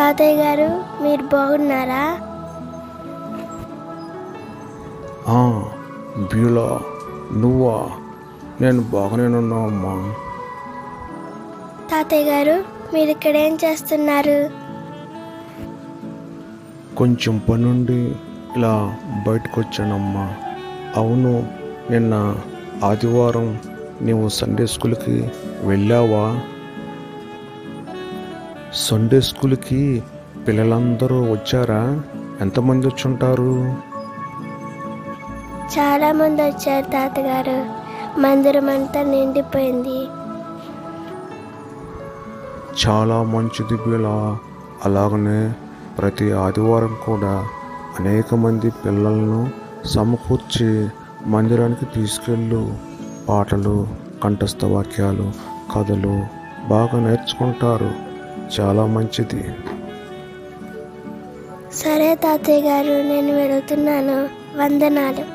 తాతయ్య గారు మీరు బాగున్నారా? బ్యూలా నువ్వా? నేను బాగానేనున్నా అమ్మా తాతయ్య గారు మీరు ఇక్కడ ఏం చేస్తున్నారు? కొంచెం పనుండి ఇలా బయటకు వచ్చానమ్మా అవును నిన్న ఆదివారం నీవు సండే స్కూల్కి వెళ్ళావా? సండే స్కూల్కి పిల్లలందరూ వచ్చారా? ఎంతమంది వచ్చుంటారు? చాలా మంది వచ్చారు తాతగారు. మందిరం అంతా నిండిపోయింది. చాలా మంచిది బిలా. అలాగనే ప్రతి ఆదివారం కూడా అనేక మంది పిల్లలను సమకూర్చి మందిరానికి తీసుకెళ్ళు. పాటలు కంఠస్థ వాక్యాలు కథలు బాగా నేర్చుకుంటారు. చాలా మంచిది. సరే తాతయ్య గారు నేను వెళుతున్నాను. వందనాలు.